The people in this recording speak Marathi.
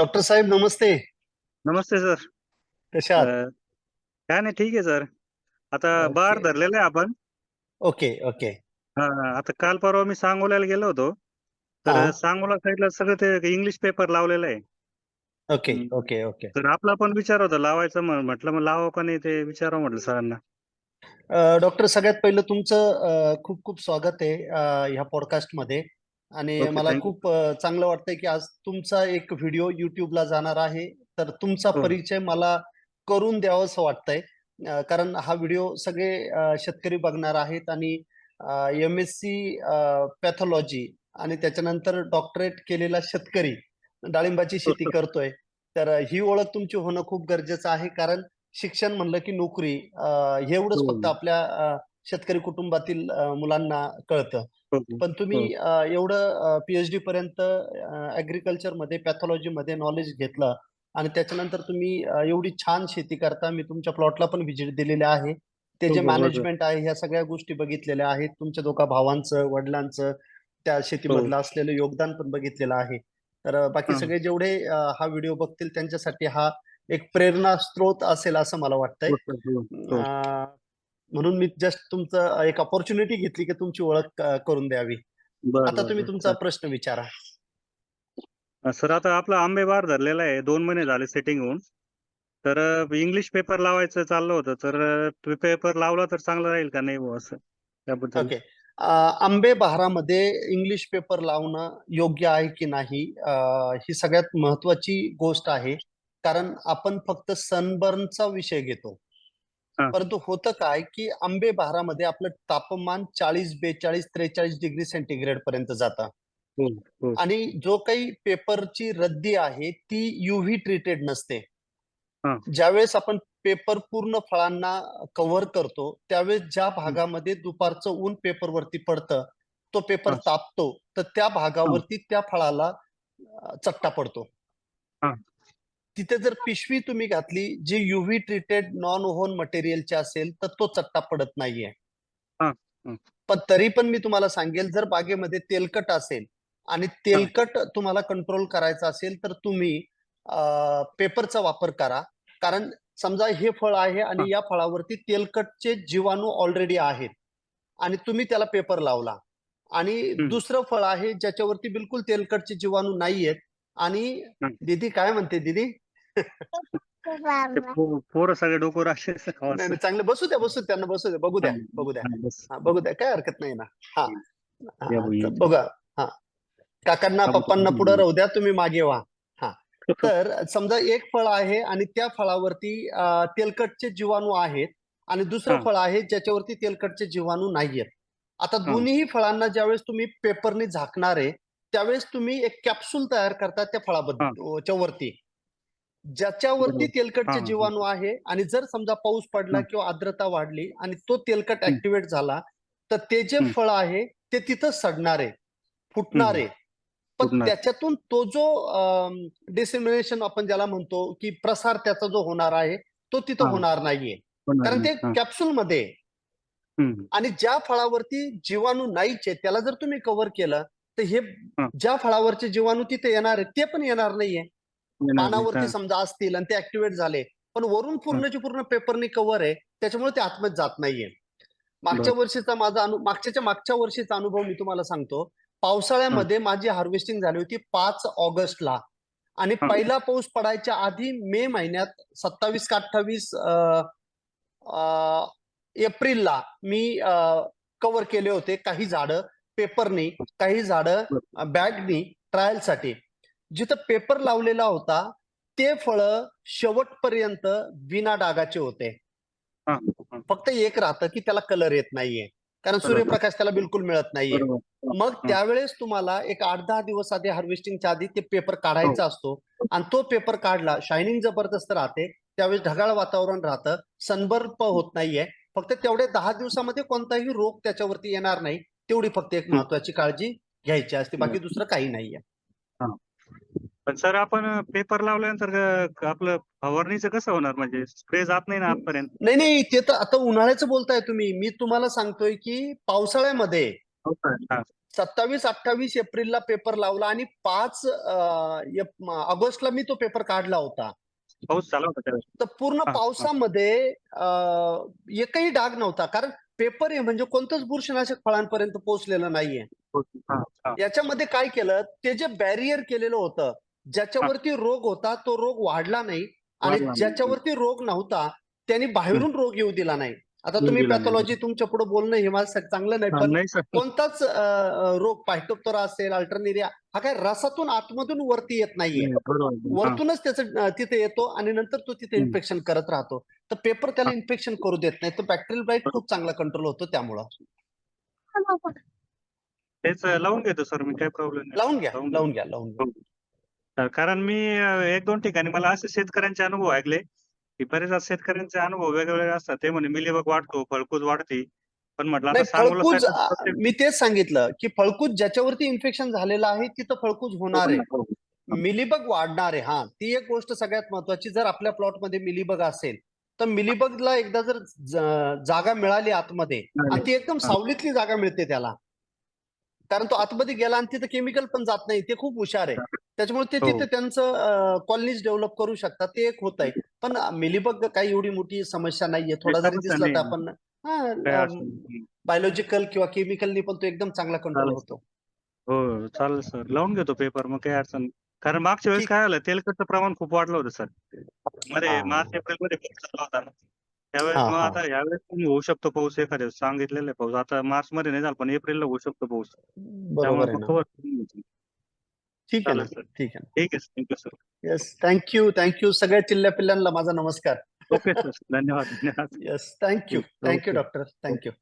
डॉक्टर साहेब नमस्ते. नमस्ते सर. कशा आहात? अ, काय नाही ठीक आहे सर. आता बार ओके धरलेलं आहे आपण. Okay okay. हा. आता काल परवा मी सांगोल्याला गेलो होतो. तर सांगोला साईडला सगळं ते इंग्लिश पेपर लावलेलं आहे. ओके हम्म. Okay okay. तर आपला पण विचार होता लावायचं म्हण- म्हटलं मग लावावं का नाही ते विचारावं म्हटलं सरांना. अ, डॉक्टर सगळ्यात पहिलं तुमचं अ, खूप खूप स्वागत आहे अ, ह्या पॉडकास्टमध्ये. आणि ओके मला खूप अ, चांगलं वाटतंय की आज तुमचा एक व्हिडिओ युट्यूबला जाणार आहे. तर तुमचा हो. परिचय मला करून द्यावं असं वाटतंय. अ, कारण हा व्हिडिओ सगळे अ, शेतकरी बघणार आहेत आणि एम एस सी पॅथॉलॉजी आणि त्याच्यानंतर डॉक्टरेट केलेला शेतकरी डाळिंबाची शेती करतोय. तर ही ओळख तुमची होणं खूप गरजेचं आहे. कारण शिक्षण म्हणलं की नोकरी अ, हे एवढंच फक्त आपल्या अ, शेतकरी कुटुंबातील मुलांना कळतं. हो हो पण हो तुम्ही एवढं पीएचडी पर्यंत ऍग्रिकल्चरमध्ये पॅथॉलॉजी मध्ये नॉलेज घेतलं आणि त्याच्यानंतर तुम्ही एवढी छान शेती करता मी तुमच्या प्लॉटला पण व्हिजिट दिलेले आहे. ते हो जे हो हो. सर मॅनेजमेंट आहे ह्या सगळ्या गोष्टी बघितलेल्या आहेत. तुमच्या दोघा भावांचं वडिलांचं त्या हो. शेतीमधलं असलेलं योगदान पण बघितलेलं आहे. तर बाकी हा. सगळे जेवढे हा व्हिडिओ बघतील त्यांच्यासाठी हा एक प्रेरणा स्त्रोत असेल असं मला वाटतंय. हो हो हो. म्हणून मी जस्ट तुमचं एक अपॉर्च्युनिटी घेतली की तुमची ओळख करून द्यावी. आता तुम्ही तुमचा प्रश्न विचारा. सर आता आपला आंबे बार धरलेला आहे. दोन महिने झाले सेटिंग होऊन. तर इंग्लिश पेपर लावायचं चाललं होतं. तर पेपर लावला तर चांगलं राहील का नाही असं? त्याबद्दल. ओके आंबे बहारामध्ये इंग्लिश पेपर लावणं योग्य आहे की नाही ही सगळ्यात महत्वाची गोष्ट आहे. कारण आपण फक्त सनबर्नचा विषय घेतो. हा. परंतु होतं काय की आंबे बहारामध्ये आपलं तापमान चाळीस बेचाळीस त्रेचाळीस डिग्री सेंटीग्रेड पर्यंत जातं. हो हो. आणि जो काही पेपरची रद्दी आहे ती युव्ही ट्रीटेड नसते. हा. ज्यावेळेस आपण पेपर पूर्ण फळांना कव्हर करतो त्यावेळेस ज्या हं, भागामध्ये दुपारचं ऊन पेपरवरती पडतं तो पेपर हा. तापतो तर त्या हा. भागावरती त्या फळाला अ, चट्टा पडतो. तिथे जर पिशवी तुम्ही घातली जी युव्ही ट्रीटेड नॉन ओव्हन मटेरियलची असेल तर तो चट्टा पडत नाहीये. पण तरी पण मी तुम्हाला सांगेल जर बागेमध्ये तेलकट असेल आणि तेलकट तुम्हाला कंट्रोल करायचा असेल तर तुम्ही पेपरचा वापर करा. कारण समजा हे फळ आहे आणि या फळावरती तेलकटचे जीवाणू ऑलरेडी आहेत आणि तुम्ही त्याला पेपर लावला. आणि दुसरं फळ आहे ज्याच्यावरती बिलकुल तेलकटचे जीवाणू नाहीयेत आणि. दीदी काय म्हणते दीदी? ते पो- पोरं सगळे डोकं नाही नाही चांगलं. बसू द्या बसू द्या त्यांना बसू द्या. बघू द्या हा, बघू द्या. हा, बघू द्या. काय हरकत नाही ना. हा. या हा तर. बघा. हा. काकांना पप्पांना. पुढे राहू द्या तुम्ही मागे व्हा. हा. तर समजा एक फळ आहे आणि त्या फळावरती अं, तेलकटचे जीवाणू आहेत आणि दुसरं हा. फळ आहे ज्याच्यावरती तेलकटचे जीवाणू नाहीयेत. आता दोन्ही फळांना ज्यावेळेस तुम्ही पेपरने झाकणार आहे त्यावेळेस तुम्ही एक कॅप्सूल तयार करता त्या हा. फळाबद्दल वरती. ज्याच्यावरती तेलकटचे जीवाणू आहे आणि जर समजा पाऊस पडला किंवा आर्द्रता वाढली आणि तो तेलकट ऍक्टिव्हेट झाला तर ते जे फळ आहे ते तिथंच सडणार आहे फुटणार. आहे पण त्याच्यातून तो जो डिसेमिनेशन आपण ज्याला म्हणतो की प्रसार त्याचा जो होणार आहे तो तिथं होणार नाहीये. कारण ते कॅप्सूल मध्ये आहे. आणि ज्या फळावरती जीवाणू नाहीच आहे त्याला जर तुम्ही कव्हर केलं तर हे. ज्या फळावरचे जीवाणू तिथे येणार आहेत ते पण येणार नाहीये. पानावरती समजा असतील आणि ते ऍक्टिव्हेट झाले पण वरून पूर्णची पूर्ण पेपरनी कव्हर आहे त्याच्यामुळे ते आतमध्ये जात नाहीये. मागच्या वर्षीचा माझा अनु मागच्याच्या मागच्या वर्षीचा अनुभव मी तुम्हाला सांगतो. पावसाळ्यामध्ये माझी हार्वेस्टिंग झाली होती पाच ऑगस्टला. आणि पहिला पाऊस पडायच्या आधी मे महिन्यात सत्तावीस का अठ्ठावीस एप्रिलला मी कव्हर केले होते काही झाडं पेपरनी काही झाडं बॅगनी ट्रायलसाठी जिथं पेपर लावलेला होता ते फळ शेवटपर्यंत बिना डागाचे होते. हा हा. फक्त एक राहतं की त्याला कलर येत नाहीये. कारण सूर्यप्रकाश त्याला बिलकुल मिळत नाहीये. मग हा. त्यावेळेस तुम्हाला एक आठ दहा दिवस आधी हार्वेस्टिंगच्या आधी ते पेपर हो. काढायचा असतो आणि तो पेपर काढला शायनिंग जबरदस्त राहते. त्यावेळेस ढगाळ वातावरण राहतं. सनबर्प होत नाहीये. फक्त तेवढे दहा दिवसामध्ये कोणताही रोग त्याच्यावरती येणार नाही. तेवढी फक्त एक महत्वाची काळजी घ्यायची असते. बाकी. दुसरं काही नाहीये. हा. पण सर आपण पेपर लावल्यानंतर आपलं फवारणीचं कसं होणार? म्हणजे स्प्रे जात नाही ना आतपर्यंत नाही नाही ते तर आता उन्हाळ्याचं बोलताय तुम्ही. मी तुम्हाला सांगतोय की पावसाळ्यामध्ये हो सत्तावीस अठ्ठावीस एप्रिलला पेपर लावला आणि पाच ऑगस्टला मी तो पेपर काढला होता. पाऊस झाला होता तर पूर्ण. पावसामध्ये एकही डाग नव्हता. कारण पेपर आहे म्हणजे कोणतंच बुरशीनाशक फळांपर्यंत पोहोचलेलं नाहीये. हा. याच्यामध्ये काय केलं ते जे बॅरियर केलेलं होतं ज्याच्यावरती रोग होता तो रोग वाढला नाही आणि. ज्याच्यावरती रोग नव्हता त्यांनी बाहेरून रोग येऊ दिला नाही. आता तुम्ही. पॅथॉलॉजी तुमच्यापुढे बोलणं हे माझं चांगलं नाही हा, पण कोणताच रोग पायटोप्तरा असेल अल्टरनेरिया हा काय रसातून आतमधून वरती येत नाहीये. हा. वरतूनच त्याचं तिथे येतो आणि नंतर तो तिथे. इन्फेक्शन करत राहतो. तर पेपर त्याला इन्फेक्शन करू देत नाही. तर बॅक्टेरियल ब्लाइट खूप चांगला कंट्रोल होतो त्यामुळं. तेच लावून घेतो सर. मी काही प्रॉब्लेम लावून घ्या लावून घ्या लावून घ्या. तर कारण मी एक दोन ठिकाणी मला असे शेतकऱ्यांचे अनुभव ऐकले की बरेचदा शेतकऱ्यांचे अनुभव वेगवेगळे असतात. ते म्हणे मिलीबग वाढतो फळकूज वाढते. पण म्हटलं आता फळकूज मी तेच सांगितलं की फळकूज ज्याच्यावरती इन्फेक्शन झालेलं आहे तिथं फळकूज होणार आहे. हो. मिलीबग वाढणार आहे हा. ती एक गोष्ट सगळ्यात महत्वाची जर आपल्या प्लॉटमध्ये मिलीबग असेल तर मिलीबगला एकदा जर जागा मिळाली आतमध्ये आणि ती एकदम हा. सावलीतली जागा मिळते त्याला. कारण तो आतमध्ये गेला आणि तिथं केमिकल पण जात नाही ते खूप हुशार आहे. त्याच्यामुळे ते हो. तिथे त्यांचं कॉलनीज डेव्हलप करू शकतात ते एक होत आहे पण मिलीबग काही एवढी मोठी समस्या नाहीये थोडा जरी दिसला तर. आपण हा. बायोलॉजिकल किंवा केमिकलनी पण तो एकदम चांगला कंट्रोल. होतो हो चालेल सर लावून घेतो पेपर मग काही अडचण. कारण मागच्या वेळेस. काय झालं तेलकटचं प्रमाण खूप वाढलं होतं सरमध्ये. मार्च एप्रिलमध्ये पाऊस झाला होता ना त्यावेळेस मग. आता यावेळेस पण होऊ शकतो पाऊस एखाद्या सांगितलेलं आहे पाऊस आता मार्च मध्ये नाही झाला पण एप्रिलला होऊ शकतो पाऊस त्यामुळे आहे मग ना cover करून घ्यायचं. ठीक आहे ना? सर ठीक आहे ठीक आहे thank you sir yes thank you thank you सगळ्या चिल्ल्या पिल्ल्यांना माझा नमस्कार. ओके सर धन्यवाद धन्यवाद. Yes thank you. Thank you doctor thank you